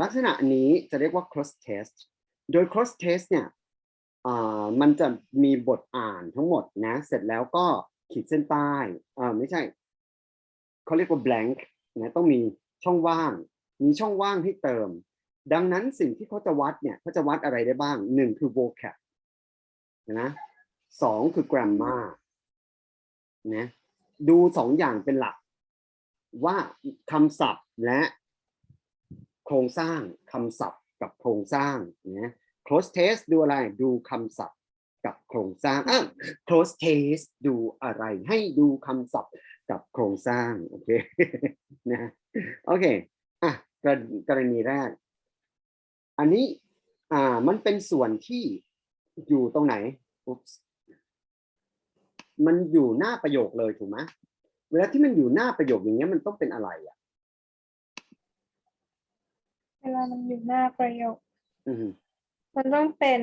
ลักษณะนี้จะเรียกว่า cross test โดย cross test เนี่ยอ่ามันจะมีบทอ่านทั้งหมดนะ เสร็จแล้วก็ขีดเส้นใต้อ่าไม่ใช่ เขาเรียกว่า blank นะต้องมีช่องว่าง มีช่องว่างให้เติม ดังนั้นสิ่งที่เขาจะวัดเนี่ยเขาจะวัดอะไรได้บ้างหนึ่งคือ vocab นะสองคือ grammar นะดูสองอย่างเป็นหลัก ว่าคำศัพท์และ โครงสร้างคำศัพท์กับโครงสร้างนะ close test ดูอะไรดูคำศัพท์กับโครงสร้างอะ close test ดูอะไรให้ดูคำศัพท์กับโครงสร้างโอเคนะโอเคอะกรณีแรก อันนี้อ่ามันเป็นส่วนที่อยู่ตรงไหน มันอยู่หน้าประโยคเลยถูกไหมเวลาที่มันอยู่หน้าประโยคอย่างเงี้ยมันต้องเป็นอะไรอะ เวลามันอยู่หน้าประโยค อืมมันต้องเป็น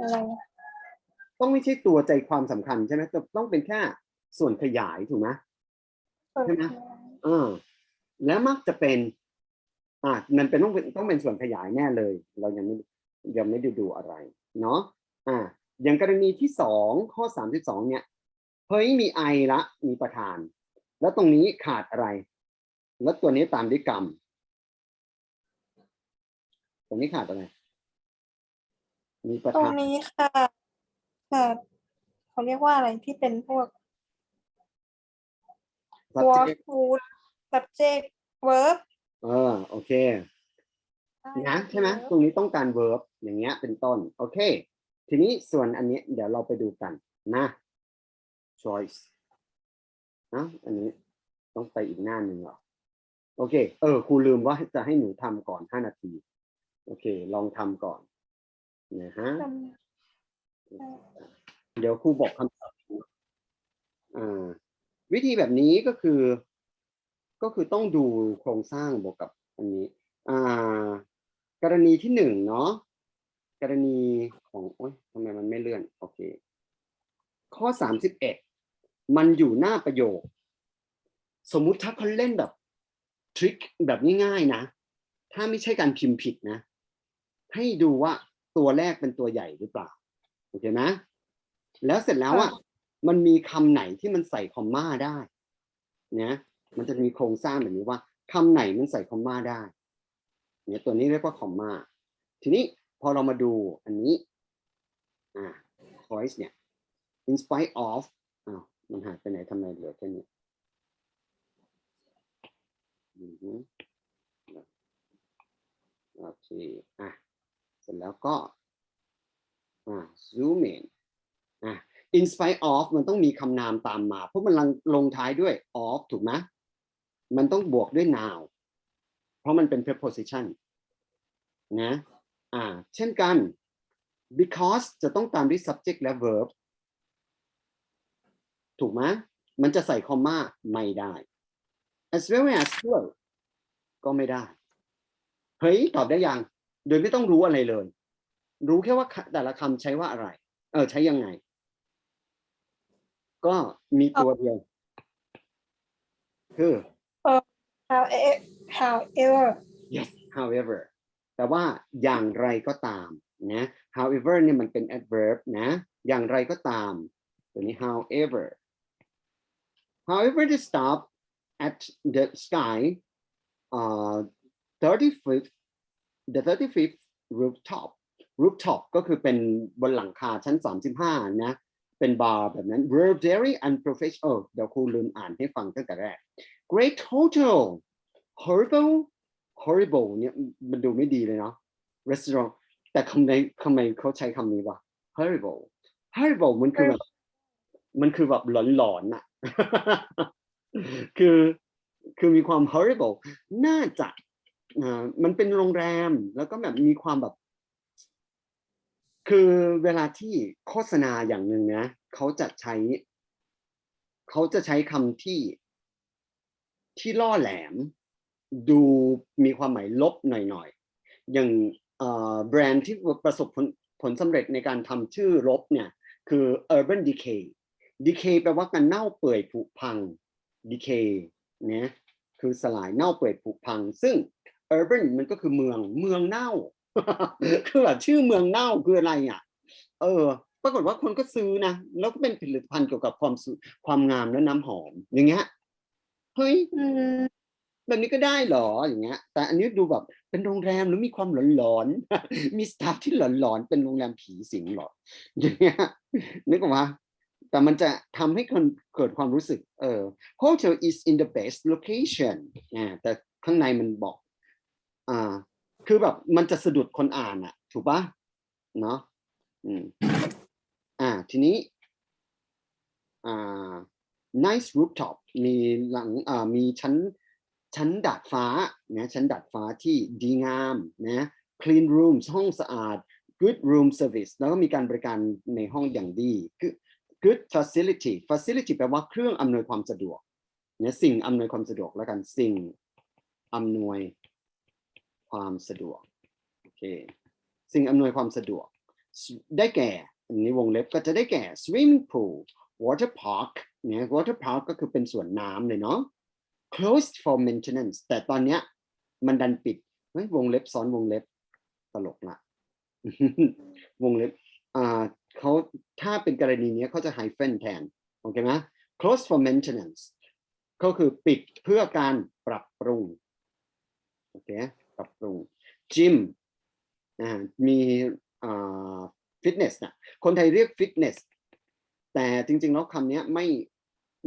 อะไรอะต้องไม่ใช่ตัวใจความสำคัญใช่ไหมแต่ต้องเป็นแค่ส่วนขยายถูกไหมใช่ไหมเออแล้วมักจะเป็น อ่ามันเป็นต้องเป็นต้องเป็นส่วนขยายแน่เลย เรายังไม่ยังไม่ได้ดูอะไร เนาะอ่าอย่างกรณีที่สองข้อสามสิบสองเนี่ยเฮ้ยมีไอละมีประธาน แล้วตรงนี้ขาดอะไร แล้วตัวนี้ตามด้วยกรรม ตรงนี้ขาดอะไร มีประตรงธานนี้ค่ะค่ะเขาเรียกว่าอะไรที่เป็นพวก work subject food subject verb เออโอเค นะใช่ไหมตรงนี้ต้องการ verb อย่างเงี้ยเป็นต้น โอเค ทีนี้ส่วนอันเนี้ยเดี๋ยวเราไปดูกันนะ choice นะอันนี้ต้องไปอีกหน้าหนึ่งเหรอ โอเค เออครูลืมว่าจะให้หนูทำก่อนห้านาที โอเค ลองทำก่อนนะฮะจเดี๋ยวครูบอกคำตอบอ่าวิธีแบบนี้ก็คือ ก็คือต้องดูโครงสร้างบวกกับอันนี้ อ่า กรณีที่หนึ่งเนาะกรณีของโอ๊ยทำไมมันไม่เลื่อน โอเค ข้อสามสิบเอ็ดมันอยู่หน้าประโยค สมมุติถ้าเขาเล่นแบบทริคแบบง่ายๆนะ ถ้าไม่ใช่การพิมพ์ผิดนะ ให้ดูว่าตัวแรกเป็นตัวใหญ่หรือเปล่าโอเคไหมแล้วเสร็จแล้วอะมันมีคำไหนที่มันใส่คอมมาได้นะมันจะมีโครงสร้างแบบนี้ว่าคำไหนมันใส่คอมมาได้เนี่ยตัวนี้เรียกว่าคอมมาทีนี้พอเรามาดูอันนี้อ่า choice เนี่ย in spite of อ้าวมันหายไปไหนทำไมเหลือแค่นี้อือฮึโอเคอะเส ร็จแล้วก็ zoom in อะ in spite of มันต้องมีคำนามตามมา เพราะมันลงลงท้ายด้วย of ถูกไหมมันต้องบวกด้วย noun เพราะมันเป็น preposition นะอ่าเช่นกัน because จะต้องตามด้วย subject และ verb ถูกไหมมันจะใส่คอมมาไม่ได้ as well as ด้วยก็ไม่ได้ เฮ้ย ตอบได้ยัง โดยไม่ต้องรู้อะไรเลย รู้แค่ว่าแต่ละคำใช้ว่าอะไร เออ ใช้ยังไง ก็มีตัวเดียวคือ however however yes however แต่ว่าอย่างไรก็ตามนะ however เนี่ยมันเป็น adverb นะ อย่างไรก็ตาม ตัวนี้ however however the stop at the sky uh 35th the 35th rooftop rooftop ก็คือเป็นบนหลังคาชั้น 35 นะ เป็นบาร์แบบนั้น were very unprofessional เดี๋ยวครูลืมอ่านให้ฟังตั้งแต่แรก great hotel horrible horrible เนี่ยมันดูไม่ดีเลยเนาะ restaurant แต่คำในทำไมเขาใช้คำนี้วะ horrible horrible มันคือแบบมันคือแบบหลอนๆน่ะ คือคือมีความ horrible น่าจะอ่า มันเป็นโรงแรมแล้วก็แบบมีความแบบ คือเวลาที่โฆษณาอย่างหนึ่งนะเขาจะใช้ เขาจะใช้คำที่ที่ล่อแหลม ดูมีความหมายลบหน่อยๆ อย่างแบรนด์ที่ประสบผลผลสำเร็จในการทำชื่อลบเนี่ย คือ urban decay decay แปลว่าการเน่าเปื่อยผุพัง decay นะคือสลายเน่าเปื่อยผุพัง ซึ่ง urban มันก็คือเมืองเมืองเน่าคือแบบชื่อเมืองเน่าคืออะไรอะ เออ ปรากฏว่าคนก็ซื้อนะ แล้วก็เป็นผลิตภัณฑ์เกี่ยวกับความสุความงามและน้ำหอม อย่างเงี้ยเฮ้ยอืมแบบนี้ก็ได้เหรออย่างเงี้ย แต่อันนี้ดูแบบเป็นโรงแรมแล้วมีความหลอนๆมีสตาฟที่หลอนๆเป็นโรงแรมผีสิงเหรออย่างเงี้ยนึกออกมาแต่มันจะทำให้คนเกิดความรู้สึกเออ hotel is in the best location อ่าแต่ข้างในมันบอก อ่า คือแบบมันจะสะดุดคนอ่านอะถูกปะเนาะอืมอ่า ทีนี้ อ่า nice rooftop มีหลังอ่ามีชั้นชั้นดาดฟ้านะชั้นดาดฟ้าที่ดีงามนะ clean rooms ห้องสะอาด good room service แล้วก็มีการบริการในห้องอย่างดี good good facility facility แปลว่าเครื่องอำนวยความสะดวกเนะสิ่งอำนวยความสะดวกแล้วกันสิ่งอำนวย ความสะดวกโอเคสิ่งอำนวยความสะดวก ได้แก่อันนี้วงเล็บก็จะได้แก่ swimming pool water park เนี่ย water park ก็คือเป็นสวนน้ำเลยเนาะ closed for maintenance แต่ตอนเนี้ยมันดันปิดเฮ้ยวงเล็บซ้อนวงเล็บตลกละวงเล็บอ่าเขาถ้าเป็นกรณีเนี้ยเขาจะ hyphen แทนโอเคไหม closed for maintenance ก็คือปิดเพื่อการปรับปรุงโอเค ปรับปรุง gym อ่ามีอ่า fitness นะคนไทยเรียก fitness แต่จริงๆแล้วคำเนี้ยไม่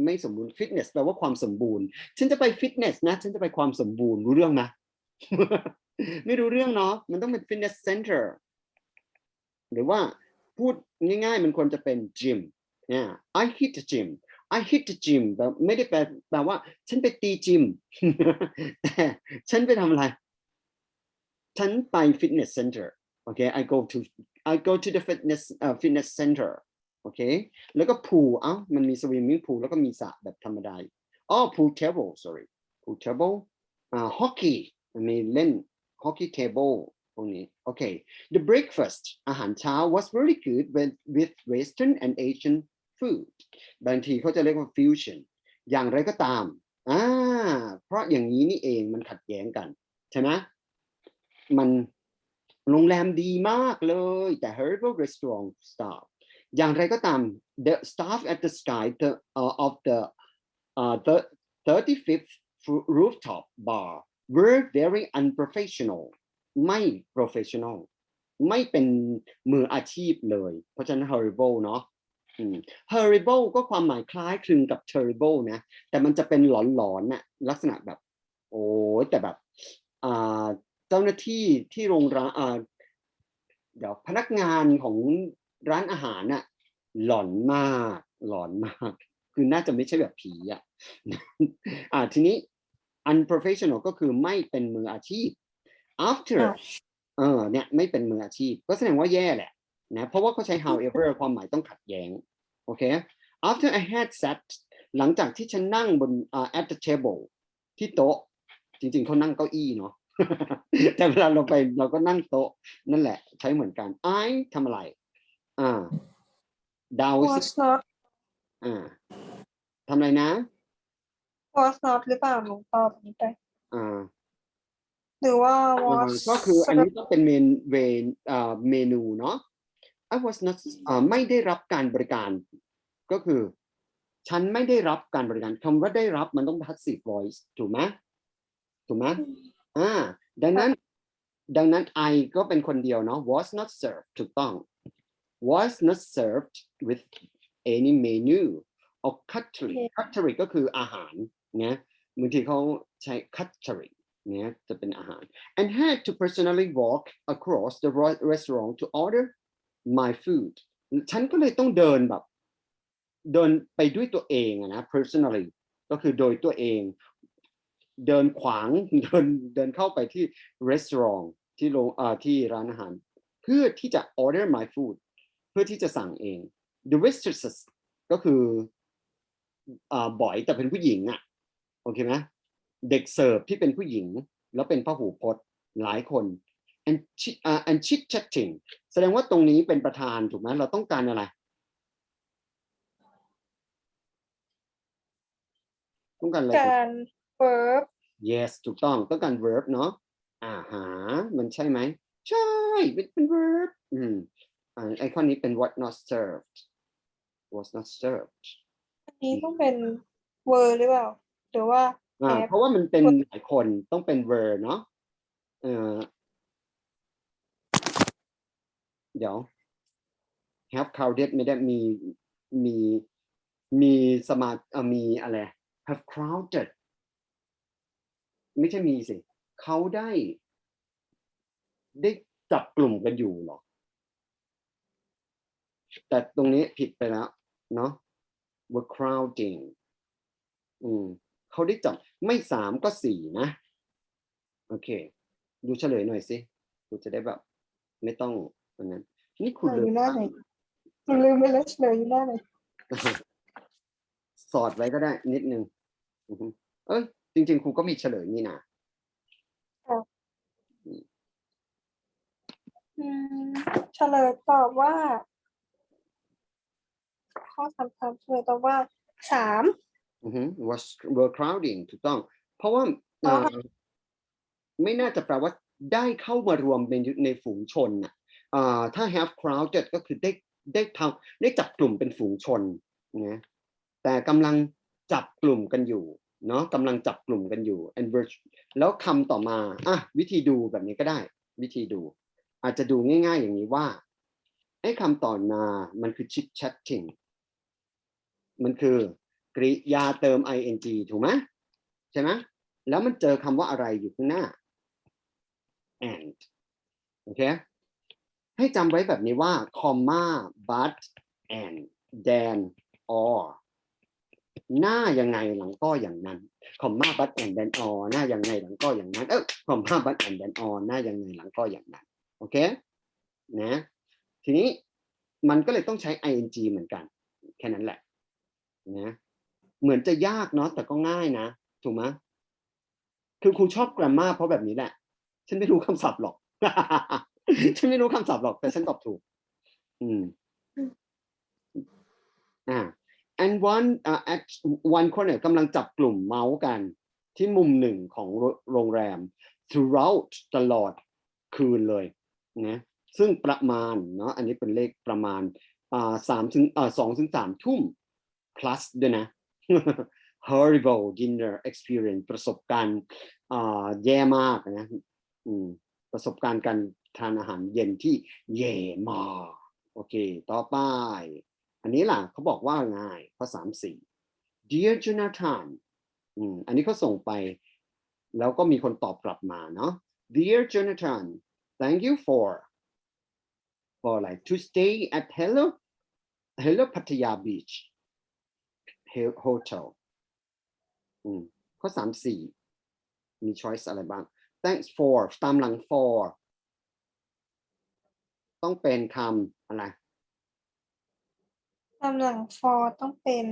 ไม่สมบูรณ์ fitness แปลว่าความสมบูรณ์ ฉันจะไป fitness นะฉันจะไปความสมบูรณ์รู้เรื่องไหมไม่รู้เรื่องเนาะมันต้องเป็น fitness center หรือว่าพูดง่ายๆ มันควรจะเป็น gym เนี่ย I hit the gym I hit the gym แบบไม่ได้แปลแปลว่า ฉันไปตีจิมแต่ฉันไปทำอะไร ฉันไปฟิตเนสเซ็นเตอร์โอเค I go to I go to the fitness uh, fitness center โอเค แล้วก็พูเอ้า มันมีสวิมมิ่งพูลแล้วก็มีสระแบบธรรมดาอ๋อพูเทเบิล sorry พูเทเบิลอ่าฮอกกี้มันมีเล่นฮอกกี้เทเบิลพวกนี้โอเค the breakfast อาหารเช้า was really good with with western and asian food บางทีเขาจะเรียกว่า fusion อย่างไรก็ตามอ่าเพราะอย่างนี้นี่เองมันขัดแย้งกัน ใช่ไหม มันโรงแรมดีมากเลยแต่ horrible restaurant staff อย่างไรก็ตาม the staff at the sky the uh, of the uh, the 35th fro- rooftop bar were very unprofessional ไม่ professional ไม่เป็นมืออาชีพเลย เพราะฉะนั้น horrible เนาะ horrible ก็ความหมายคล้ายคลึงกับ terrible นะ แต่มันจะเป็นหลอนๆน่ะลักษณะแบบ โอ้แต่แบบอ่า เจ้าหน้าที่ที่โรงร้านอ่าเดี๋ยวพนักงานของร้านอาหารน่ะหลอนมากหลอนมาก คือน่าจะไม่ใช่แบบผีอะอ่าทีนี้ unprofessional ก็คือไม่เป็นมืออาชีพ after อ้าวเออเนี่ยไม่เป็นมืออาชีพ ก็แสดงว่าแย่แหละนะเพราะว่าเขาใช้ however ความหมายต้องขัดแย้งโอเค after I had sat หลังจากที่ฉันนั่งบนอ่า at the table ที่โต๊ะ จริงๆเขานั่งเก้าอี้เนาะ แต่เวลาเราไปเราก็นั่งโต๊ะ นั่นแหละ ใช้เหมือนกัน I ทำอะไร อ่าดาว was not อ่าทำอะไรนะ was not หรือเปล่าหนูตอบนี้ไปอ่าหรือว่าเอ่อ was ก็คืออันนี้ต้องเป็นเมนเวนอ่าเมนูเนาะ I was not อ่าไม่ได้รับการบริการ ก็คือ ฉันไม่ได้รับการบริการคำว่าได้รับมันต้อง passive voice ถูกไหมถูกไหม อ่าดังนั้นดังนั้น I ก็เป็นคนเดียวเนาะ was not served ถูกต้อง was not served with any menu or cutlery cutlery ก็คืออาหารเนี่ยบางทีเขาใช้ cutlery เนี่ยจะเป็นอาหาร and had to personally walk across the ro- restaurant to order my food ฉันก็เลยต้องเดินแบบ เดินไปด้วยตัวเองอะนะ personally ก็คือโดยตัวเอง เดินขวางเดินเดินเข้าไปที่ restaurant ที่โรงที่ร้านอาหาร เพื่อที่จะ order my food เพื่อที่จะสั่งเอง the waitress ก็คืออ่าบ่อยแต่เป็นผู้หญิงอะโอเคไหมเด็กเสิร์ฟที่เป็นผู้หญิง แล้วเป็นพหูพจน์หลายคน and chit อ่า and chit chatting แสดงว่าตรงนี้เป็นประธานถูกไหมเราต้องการอะไรต้องการอะไรการ verb yes ถูกต้องต้องการ verb เนาะอ่าหา มันใช่ไหม ใช่เป็นเป็น verb อืมอ่าไอคอนนี้เป็น what not served was not served อันนี้ต้องเป็นเวอร์หรือเปล่าหรือว่าอ่า have เพราะว่ามันเป็นหลายคนต้องเป็น verb เนาะเออเดี๋ยว have crowded ไม่ได้มีมีมีสมาเอ่อมีอะไร have crowded ไม่ใช่มีสิเขาได้ ได้จับกลุ่มกันอยู่หรอ แต่ตรงนี้ผิดไปแล้ว เนาะ were crowding อืมเขาได้จับไม่สามก็สี่นะ โอเค ดูเฉลยหน่อยสิคุณจะได้แบบ ไม่ต้องอันนั้น นี่คุณเหลืออยู่หลืน้ามไหนคุณลืมไปแล้วเหลืออยู่หน้าไหนสอดไว้ก็ได้นิดนึงอือฮึเอ้ย จริง ๆ ครูก็มีเฉลยนี่นะอืมเฉลยตอบว่า ข้อสำคัญเฉลยตอบว่าสามอือฮึ was were crowding ถูกต้อง เพราะว่าเพราะว่าเอ่อไม่น่าจะแปลว่าได้เข้ามารวมในในฝูงชนน่ะอ่าถ้า have crowded ก็คือได้ได้ทำได้จับกลุ่มเป็นฝูงชนนะแต่กำลังจับกลุ่มกันอยู่ เนาะกำลังจับกลุ่มกันอยู่ and were แล้วคำต่อมาอะวิธีดูแบบนี้ก็ได้ วิธีดู อาจจะดูง่าย ๆ อย่างนี้ว่าไอ้คำต่อมามันคือ chit chatting มันคือกริยาเติม ing ถูกไหมใช่ไหมแล้วมันเจอคำว่าอะไรอยู่ข้างหน้า and โอเค ให้จำไว้แบบนี้ว่า comma but and then or หน้ายังไงหลังก็อย่างนั้น comma but and then or หน้ายังไงหลังก็อย่างนั้นเออ comma but and then or หน้ายังไงหลังก็อย่างนั้นโอเคนะทีนี้มันก็เลยต้องใช้ ing เหมือนกัน แค่นั้นแหละนะเหมือนจะยากเนาะแต่ก็ง่ายนะ ถูกไหมคือครูชอบ grammar เพราะแบบนี้แหละ ฉันไม่รู้คำศัพท์หรอก ฉันไม่รู้คำศัพท์หรอก แต่ฉันตอบถูก อืม อ่า and one อ่า at one corner กำลังจับกลุ่มเมาส์กันที่มุมหนึ่งของโรโรงแรม throughout ตลอดคืนเลยนะซึ่งประมาณเนาะอันนี้เป็นเลขประมาณอ่าสามถึงอ่าสองถึงสามทุ่ม plus ด้วยนะ horrible dinner experience ประสบการณ์อ่าแย่มากนะอืมประสบการณ์การทานอาหารเย็นที่แย่มาก โอเค ต่อไป อันนี้ล่ะเขาบอกว่าไงข้อสามสี่ dear Jonathan อืมอันนี้เขาส่งไป แล้วก็มีคนตอบกลับมาเนาะ dear Jonathan thank you for for like to stay at hello hello Pattaya Beach hotel อืมข้อสามสี่มี choice อะไรบ้าง thanks for ตามหลัง for ต้องเป็นคำอะไร ตำแหน่ง for ต้องเป็น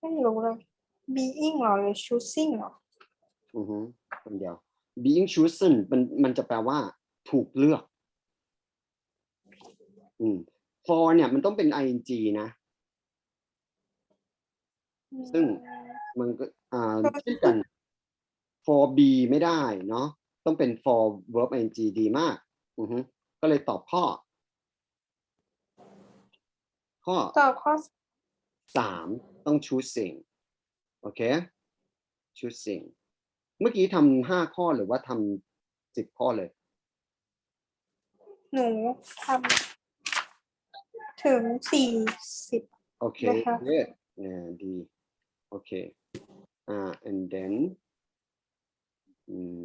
ไม่รู้เลย being เหรอหรือ choosing เหรอ อือฮึคนเดียว being chosen มันมันจะแปลว่าถูกเลือก อืม for เนี่ยมันต้องเป็น ing นะ ซึ่งมันก็อ่าก็เช่นกัน for be ไม่ได้เนาะต้องเป็น for verb ing ดีมาก อือฮึก็เลยตอบข้อ ข้อตอบข้อสามต้อง choosing โอเค choosing เมื่อกี้ทำห้าข้อหรือว่าทำสิบข้อเลย หนูทำถึงสี่สิบโอเคนะคะ good อ่าดีโอเคอ่า and then อืม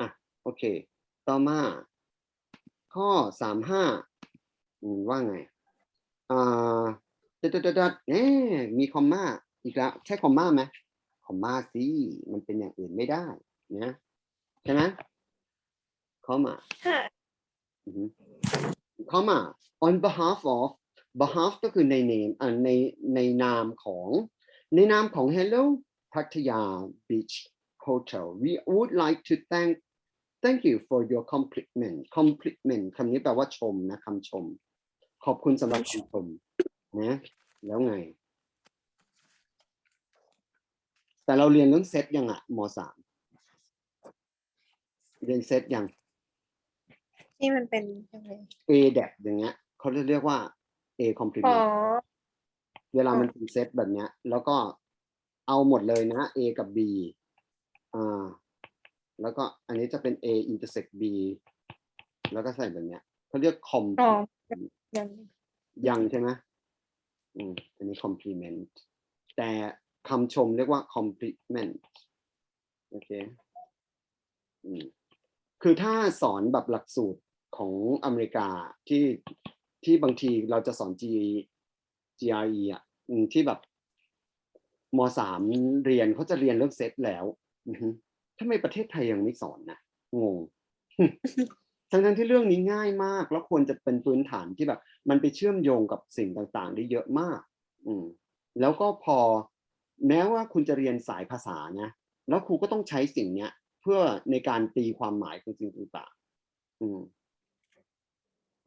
อะโอเค ต่อมา ข้อสามห้าอืมว่าไงอ่าดัดดัดดัดดัดเอ๊ะมีคอมมาอีกแล้วใช่คอมมาไหมคอมมาสิมันเป็นอย่างอื่นไม่ได้นะใช่ไหมคอมมาค่ะเข้ามา on behalf of behalf ก็คือใน name อ่าในในนามของในนามของ Hello Pattaya Beach Hotel we would like to thank thank you for your compliment compliment คำนี้แปลว่าชมนะคำชม ขอบคุณสำหรับคำชมนะแล้วไง แต่เราเรียนเรื่องเซตยังอะมสามเรียนเซตยัง ที่มันเป็นยังไง A d e p อย่างเงี้ยเขาจะเรียกว่า A อ๋อ complement เวลาอ๋อมันเป็นเซตแบบเนี้ย แล้วก็เอาหมดเลยนะ A กับ B อ่า แล้วก็อันนี้จะเป็น A intersect B แล้วก็ใส่แบบเนี้ยเขาเรียก com อ๋อยังยังใช่ไหมอืมอันนี้ complement แต่คำชมเรียกว่า compliment โอเคอืมคือถ้าสอนแบบหลักสูตรของอเมริกาที่ที่บางทีเราจะสอน G GRE อะอืมที่แบบมสามเรียนเขาจะเรียนเรื่องเซตแล้วอือฮึ ทำไมประเทศไทยยังไม่สอนนะงงทั้งนั้นที่เรื่องนี้ง่ายมาก แล้วควรจะเป็นพื้นฐานที่แบบ มันไปเชื่อมโยงกับสิ่งต่างๆ ได้เยอะมาก อืมแล้วก็พอแม้ว่าคุณจะเรียนสายภาษานะแล้วครูก็ต้องใช้สิ่งเนี้ย เพื่อในการตีความหมายของสิ่งต่างๆอืม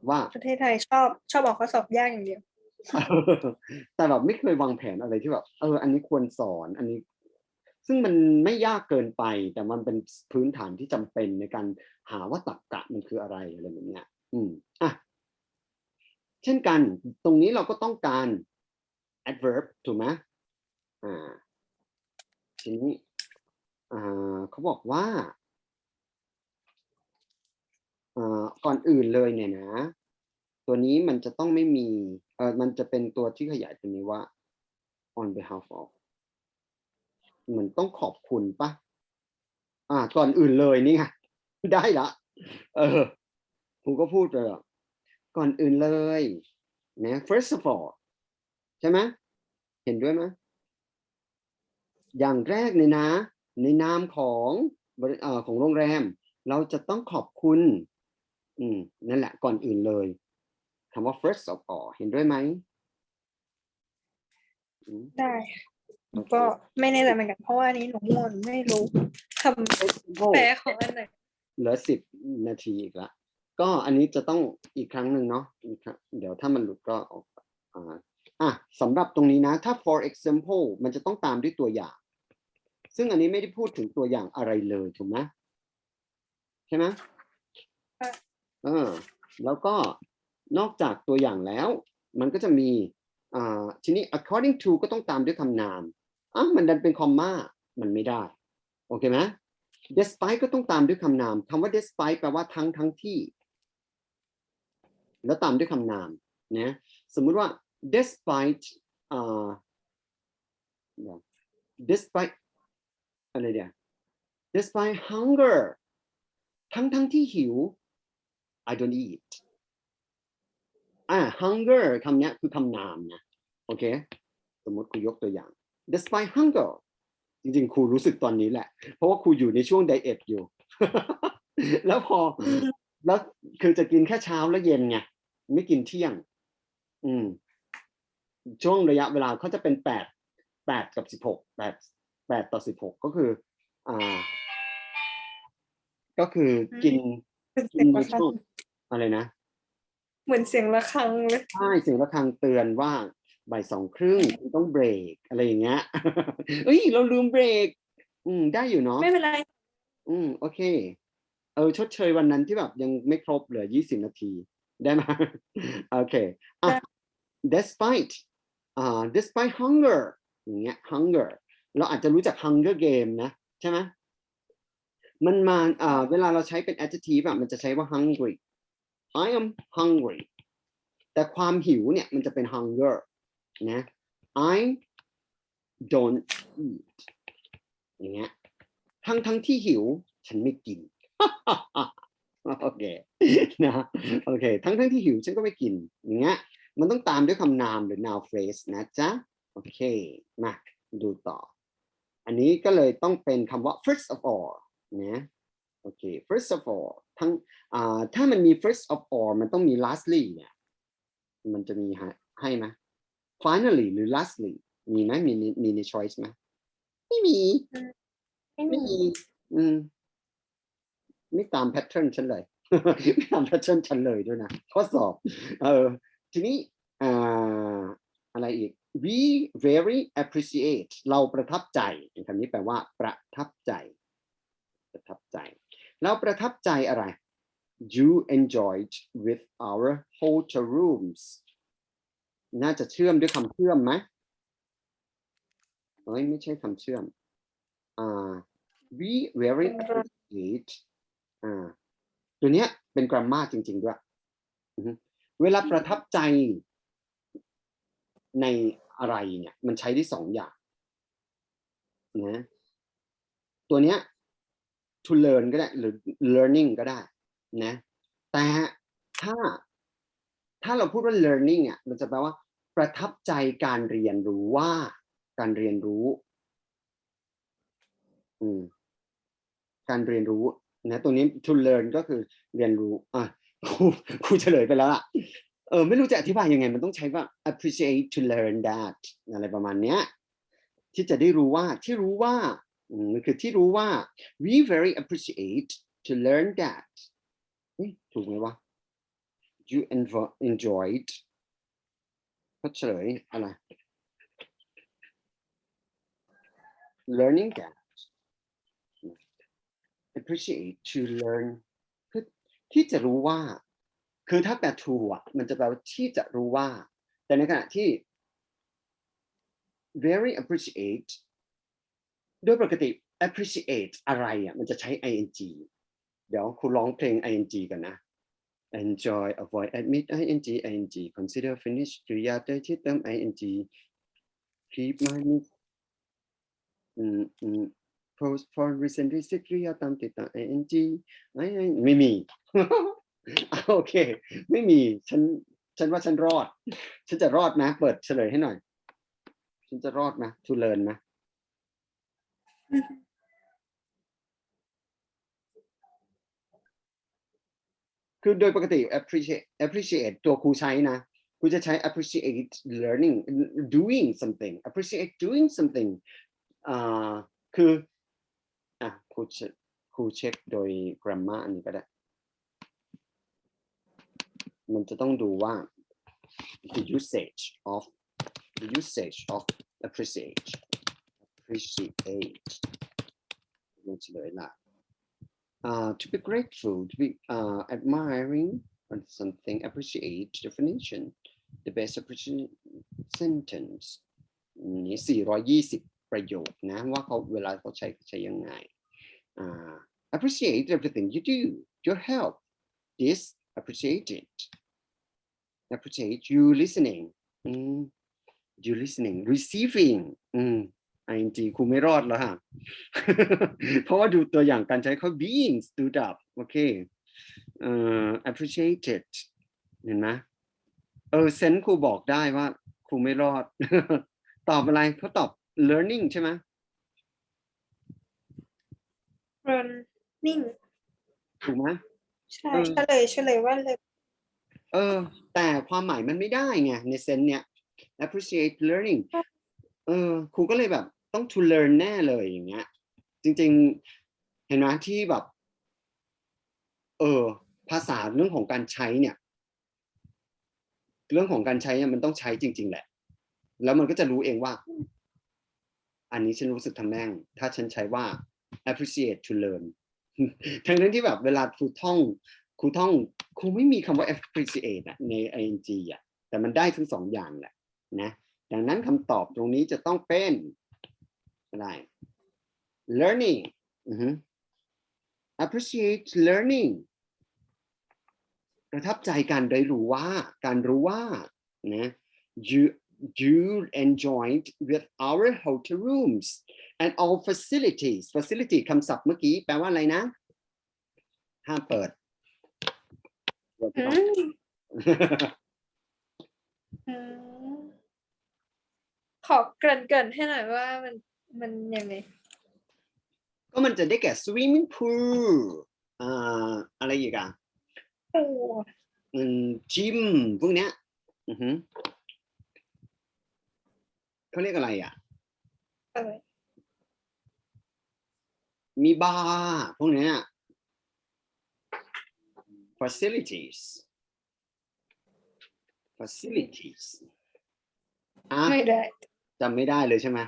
ว่าประเทศไทยชอบชอบออกข้อสอบยากอย่างเดียวแต่แบบไม่เคยวางแผนอะไรที่แบบเออ อันนี้ควรสอน อันนี้ ซึ่งมันไม่ยากเกินไป แต่มันเป็นพื้นฐานที่จำเป็นในการหาว่าตรรกะมันคืออะไรอะไรแบบนี้อืมอะเช่นกัน ตรงนี้เราก็ต้องการ adverb ถูกไหมอ่าทีนี้อ่าเขาบอกว่าอ่าก่อนอื่นเลยเนี่ยนะ ตัวนี้มันจะต้องไม่มีเออมันจะเป็นตัวที่ขยายตัวนี้ว่า on behalf of เหมือนต้องขอบคุณปะอ่า ก่อนอื่นเลยนี่ไงได้ละเออผมก็พูดเลยก่อนอื่นเลยนะ first of all ใช่ไหมเห็นด้วยไหมอย่างแรกเลยนะ ในนามของบริเอ่อของโรงแรม เราจะต้องขอบคุณ อืมนั่นแหละก่อนอื่นเลยคำว่า first of all เห็นด้วยไหมได้ โอเคก็ไม่แน่ใจเหมือนกันเพราะว่าอันนี้หนูง่วงหนูไม่รู้คำแปลของอันไหนเหลือสิบนาทีอีกละก็อันนี้จะต้องอีกครั้งหนึ่งเนาะอีกครั้งเดี๋ยวถ้ามันหลุดก็ออกอ่าอะสำหรับตรงนี้นะ ถ้า for example มันจะต้องตามด้วยตัวอย่าง ซึ่งอันนี้ไม่ได้พูดถึงตัวอย่างอะไรเลยถูกไหมใช่ไหมค่ะเออแล้วก็นอกจากตัวอย่างแล้ว มันก็จะมีอ่าทีนี้ according to ก็ต้องตามด้วยคำนาม อะมันดันเป็นคอมมามันไม่ได้ โอเคไหม despite ก็ต้องตามด้วยคำนามคำว่า despite แปลว่าทั้งทั้งที่ แล้วตามด้วยคำนามนะสมมุติว่า despite อ่าเดี๋ยว despite อะไรเดีย despite hunger ทั้งทั้งที่หิว I don't eat อ่า hunger คำนี้คือคำนามนะ โอเค สมมติครูยกตัวอย่าง despite hunger จริงๆ ครูรู้สึกตอนนี้แหละ เพราะว่าครูอยู่ในช่วงไดเอทอยู่ แล้วพอแล้วคือจะกินแค่เช้าและเย็นไงไม่กินเที่ยง อืม ช่วงระยะเวลาเขาจะเป็นแปดแปดกับสิบหกแปดแปดต่อสิบหกก็คือ อ่า ก็คือกินเป็นกิเสียนงในระฆัช่วงงอะไรนะ เหมือนเสียงระฆังเลย ใช่เสียงระฆังเตือนว่า บ่ายสองครึ่งคุณต้องเบรกอะไรอย่างเงี้ยเอ้ย เราลืมเบรก อืม ได้อยู่เนาะไม่เป็นไร อืม โอเค เออชดเชยวันนั้นที่แบบยังไม่ครบเหลือยี่สิบนาที ได้ไหมโอเคอะ despite อ่า despite hunger อย่างเงี้ย hunger เราอาจจะรู้จัก hunger game นะ ใช่ไหมมันมาอ่าเวลาเราใช้เป็น adjective อะมันจะใช้ว่า hungry I am hungry แต่ความหิวเนี่ยมันจะเป็น hunger นะ I don't eat อย่างเงี้ยทั้งทั้งที่หิว ฉันไม่กิน โอเคนะโอเค ทั้งทั้งที่หิวฉันก็ไม่กิน อย่างเงี้ยมันต้องตามด้วยคำนามหรือ noun phrase นะจ๊ะ โอเค มาดูต่อ อันนี้ก็เลยต้องเป็นคำว่า first of all นะโอเค first of all ทั้งอ่าถ้ามันมี first of all มันต้องมี lastly เนี่ย มันจะมีให้ให้ไหม finally หรือ lastly มีไหมมีในมีใน choice ไหมไม่มี ไม่ไม่มีมี อืม ไม่ตามแพทเทิร์นฉันเลย ไม่ตามแพทเทิร์นฉันเลยด้วยนะข้อสอบ เออ ทีนี้อ่าอะไรอีก we very appreciate เราประทับใจคำนี้แปลว่า ประทับใจ ประทับใจ เราประทับใจอะไร you enjoyed with our hotel rooms น่าจะเชื่อมด้วยคำเชื่อมไหมเอ้ยไม่ใช่คำเชื่อมอ่า we very appreciate อ่าตัวเนี้ยเป็น grammar จริง ๆ ด้วย เวลาประทับใจในอะไรเนี่ย มันใช้ได้สองอย่างนะตัวเนี้ย to learn ก็ได้หรือ learning ก็ได้นะ แต่ถ้า ถ้าเราพูดว่า learning อะมันจะแปลว่า ประทับใจการเรียนรู้ว่า การเรียนรู้ อืม การเรียนรู้นะตรงนี้ to learn ก็คือเรียนรู้ อะครูครูเฉลยไปแล้วล่ะเออไม่รู้จะอธิบายยังไง มันต้องใช้ว่า appreciate to learn that อะไรประมาณเนี้ยที่จะได้รู้ว่าที่รู้ว่าอืมมันคือที่รู้ว่า we very appreciate to learn that ถูกไหมวะ you enjoyed ก็เฉลยอะไร learning that appreciate to learn คือที่จะรู้ว่า คือถ้าแปล to อะมันจะแปลว่าที่จะรู้ว่า แต่ในขณะที่ very appreciate โดยปกติ appreciate อะไรอะมันจะใช้ ing เดี๋ยวคุณร้องเพลง ing กันนะ enjoy avoid admit ing ing consider finish กริยาใดที่เติม ing keep mind อืมอืม post for recently กริยาตามติดตาม ing ไม่ไม่มี โอเค ไม่มี ฉัน ฉันว่าฉันรอด ฉันจะรอดนะ เปิดเฉลยให้หน่อย ฉันจะรอดนะ to learn นะ คือโดยปกติ appreciate appreciate ตัวครูใช้นะครูจะใช้ appreciate learning doing something appreciate doing something อ่าคืออะครูครูเช็คโดย grammar อันนี้ก็ได้ มันจะต้องดูว่า the usage of the usage of appreciate appreciate มันเฉลยละ uh, to be grateful, to be uh, admiring or something, appreciate definition, the best appreciate sentence นี่420 ประโยคนะว่าเขาเวลาเขาใช้ใช้ยังไง uh, appreciate everything you do, your help, this appreciate it, appreciate you listening, อืม you listening, receiving อืม ing ครูไม่รอดแล้วฮะ เพราะว่าดูตัวอย่างการใช้เขา being stood up โอเคเอ่อ appreciated เห็นไหมเออเซนครูบอกได้ว่าครูไม่รอด ตอบอะไรเขาตอบ learning ใช่ไหม learning ถูกไหมใช่เออเฉลยเฉลยว่าเลย เออ แต่ความหมายมันไม่ได้ไงในเซนเนี้ย appreciate learning เออครูก็เลยแบบ ต้อง to learn แน่เลยอย่างเงี้ย จริง ๆ เห็นไหมที่แบบ เออ ภาษาเรื่องของการใช้เนี่ย เรื่องของการใช้เนี่ยมันต้องใช้จริง ๆ แหละ แล้วมันก็จะรู้เองว่า อันนี้ฉันรู้สึกทำแม่ง ถ้าฉันใช้ว่า appreciate to learn ทั้งนั้นที่แบบเวลาครูท่องครูท่องครูไม่มีคำว่า appreciate อะใน ing อะแต่มันได้ทั้งสองอย่างแหละนะ ดังนั้นคำตอบตรงนี้จะต้องเป็น อะไร learning อือฮึ appreciate learning ประทับใจการได้รู้ว่าการรู้ว่านะ you you enjoyed with our hotel rooms and all facilities facility คำศัพท์เมื่อกี้แปลว่าอะไรนะ ห้ามเปิดอืมอืมขอเกริ่นเกรินให้หน่อยว่ามัน มันยังไงก็มันจะได้แก่ swimming pool อ่าอะไรอีกอะโอ้อืมจิมพวกเนี้ยอือหือเขาเรียกอะไรอะ เออมีบาร์พวกเนี้ย facilities facilities อะไม่ได้จำไม่ได้เลยใช่ไหม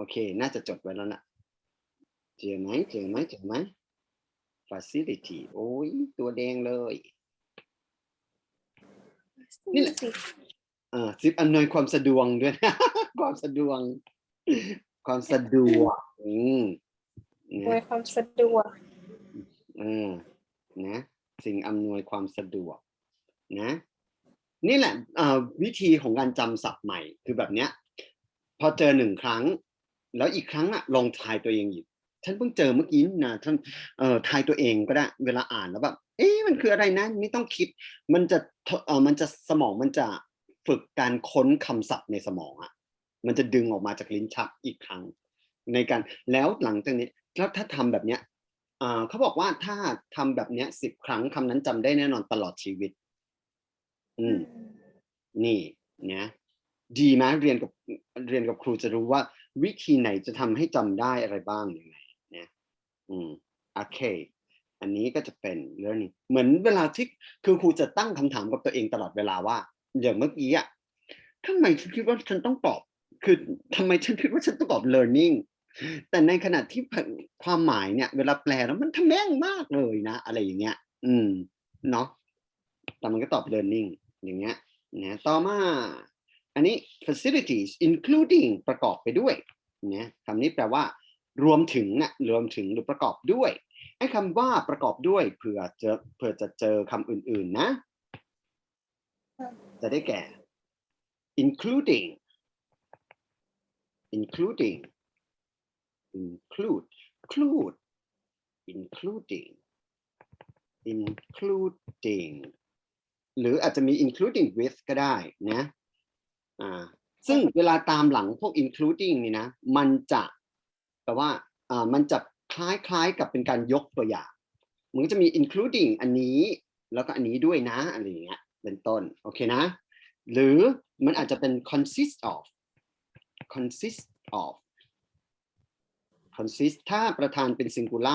โอเค น่าจะจดไว้แล้วล่ะเจอไหมเจอไหมเจอไหม facility โอ้ย ตัวแดงเลย นี่แหละสิเออซิปอำนวยความสะดวกด้วยนะ ความสะดวก ความสะดวก อืมอำนนะวยความสะดวกเออนะ สิ่งอำนวยความสะดวก นะ นี่แหละเอ่อวิธีของการจำศัพท์ใหม่ คือแบบเนี้ย พอเจอหนึ่งครั้ง แล้วอีกครั้งอะลองทายตัวเองอีกฉันเพิ่งเจอเมื่อกี้นี่นะท่านเอ่อทายตัวเองก็ได้ เวลาอ่านแล้วแบบเอ๊ะมันคืออะไรนะไม่ต้องคิด มันจะเอ่อมันจะสมองมันจะฝึกการค้นคำศัพท์ในสมองอะมันจะดึงออกมาจากลิ้นชักอีกครั้ง ในการแล้วหลังจากนี้แล้วถ้าทำแบบเนี้ยอ่าเขาบอกว่าถ้าทำแบบเนี้ยสิบครั้งคำนั้นจำได้แน่นอนตลอดชีวิต อืม นี่นะดีไหมเรียนกับเรียนกับครูจะรู้ว่า วิธีไหนจะทำให้จำได้อะไรบ้างยังไงนะอืมโอเค อันนี้ก็จะเป็นเรื่องนี้เหมือนเวลาที่คือครูจะตั้งคำถามกับตัวเองตลอดเวลาว่า อย่างเมื่อกี้อะทำไมฉันคิดว่าฉันต้องตอบ คือทำไมฉันคิดว่าฉันต้องตอบ learning แต่ในขณะที่ความหมายเนี่ย เวลาแปลแล้วมันทำแม่งมากเลยนะ อะไรอย่างเงี้ย อืม เนาะแต่มันก็ตอบ learning อย่างเงี้ยนะต่อมา อันนี้ facilities including ประกอบไปด้วยนะคำนี้แปลว่ารวมถึงนะรวมถึงหรือประกอบด้วยไอ้คำว่าประกอบด้วยเผื่อเจอเผื่อจะเจอคำอื่นๆนะ จะได้แก่ including including include include including including หรืออาจจะมี including with ก็ได้นะ อ่าซึ่งเวลาตามหลังพวก including นี่นะ มันจะแปลว่าอ่ามันจะคล้ายๆกับเป็นการยกตัวอย่างมันก็จะมี including อันนี้แล้วก็อันนี้ด้วยนะอะไรอย่างเงี้ยเป็นต้นโอเคนะ หรือมันอาจจะเป็น consist of consist of consist ถ้าประธานเป็น singular